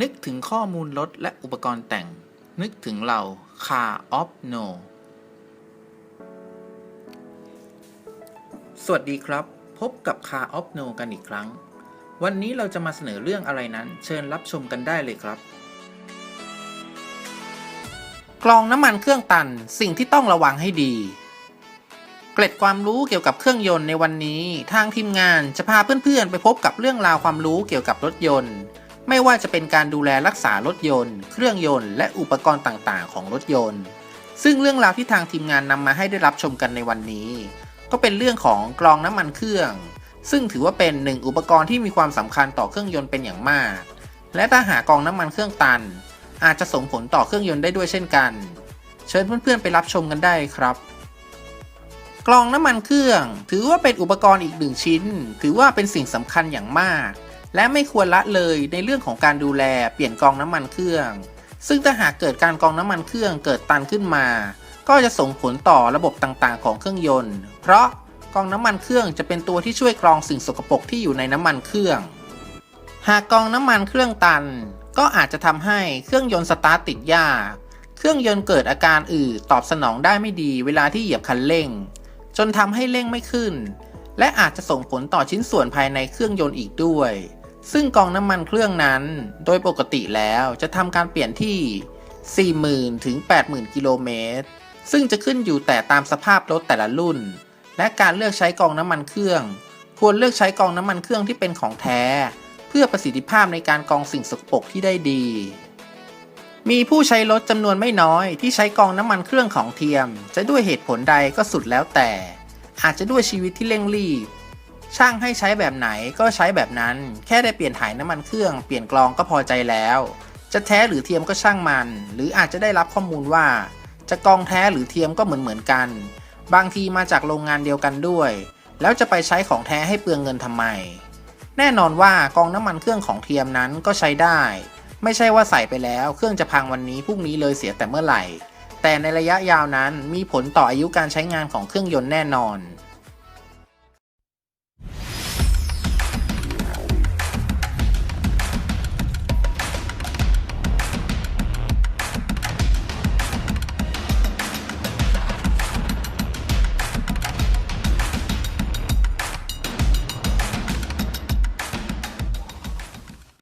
นึกถึงข้อมูลรถและอุปกรณ์แต่ง นึกถึงเรา Car of No สวัสดีครับ พบกับ Car of No กันอีกครั้ง วันนี้เราจะมาเสนอเรื่องอะไรนั้น เชิญรับชมกันได้เลยครับ กรองน้ำมันเครื่องตันสิ่งที่ต้องระวังให้ดี เกร็ดความรู้เกี่ยวกับเครื่องยนต์ในวันนี้ ทางทีมงานจะพาเพื่อนๆ ไปพบกับเรื่องราวความรู้เกี่ยวกับรถยนต์ ไม่ว่าจะเป็นการดูแลรักษารถยนต์ เครื่องยนต์และอุปกรณ์ต่างๆ ของรถยนต์ ซึ่งเรื่องราวที่ทางทีมงานนำมาให้ได้รับชมกันในวันนี้ ก็เป็นเรื่องของกรองน้ำมันเครื่อง ซึ่งถือว่าเป็นหนึ่งอุปกรณ์ที่มีความสำคัญต่อเครื่องยนต์เป็นอย่างมาก และถ้าหากรองน้ำมันเครื่องตัน อาจจะส่งผลต่อเครื่องยนต์ได้ด้วยเช่นกัน เชิญเพื่อนๆไปรับชมกันได้ครับกรองน้ำมันเครื่อง ถือว่าเป็นอุปกรณ์อีกหนึ่งชิ้น ถือว่าเป็นสิ่งสำคัญอย่างมาก และไม่ควรละเลยในเรื่องของการดูแลเปลี่ยนกองน้ำมันเครื่อง ซึ่งถ้าหากเกิดการกองน้ำมันเครื่องเกิดตันขึ้นมา ก็จะส่งผลต่อระบบต่างๆ ของเครื่องยนต์ เพราะกองน้ำมันเครื่องจะเป็นตัวที่ช่วยกรองสิ่งสกปรกที่อยู่ในน้ำมันเครื่อง หากกองน้ำมันเครื่องตัน ก็อาจจะทำให้เครื่องยนต์สตาร์ทติดยาก เครื่องยนต์เกิดอาการอืดตอบสนองได้ไม่ดีเวลาที่เหยียบคันเร่ง จนทำให้เร่งไม่ขึ้น และอาจจะส่งผลต่อชิ้นส่วนภายในเครื่องยนต์อีกด้วย ซึ่งกองน้ำมันเครื่องนั้นโดยปกติแล้วจะทำการเปลี่ยนที่ 40,000 ถึง 80,000 กิโลเมตร ซึ่งจะขึ้นอยู่แต่ตามสภาพรถแต่ละรุ่น และการเลือกใช้กองน้ำมันเครื่อง ควรเลือกใช้กองน้ำมันเครื่องที่เป็นของแท้ เพื่อประสิทธิภาพในการกองสิ่งสกปรกที่ได้ดี มีผู้ใช้รถจำนวนไม่น้อยที่ใช้กองน้ำมันเครื่องของเทียม จะด้วยเหตุผลใดก็สุดแล้วแต่ อาจจะด้วยชีวิตที่เร่งรีบ ช่างให้ใช้แบบไหนก็ใช้แบบนั้น แค่ได้เปลี่ยนถ่ายน้ำมันเครื่องเปลี่ยนกรองก็พอใจแล้ว จะแท้หรือเทียมก็ช่างมัน หรืออาจจะได้รับข้อมูลว่า จะกรองแท้หรือเทียมก็เหมือนเหมือนกัน บางทีมาจากโรงงานเดียวกันด้วย แล้วจะไปใช้ของแท้ให้เปลืองเงินทำไม แน่นอนว่ากองน้ำมันเครื่องของเทียมนั้นก็ใช้ได้ ไม่ใช่ว่าใส่ไปแล้วเครื่องจะพังวันนี้พรุ่งนี้เลยเสียแต่เมื่อไหร่ แต่ในระยะยาวนั้นมีผลต่ออายุการใช้งานของเครื่องยนต์แน่นอน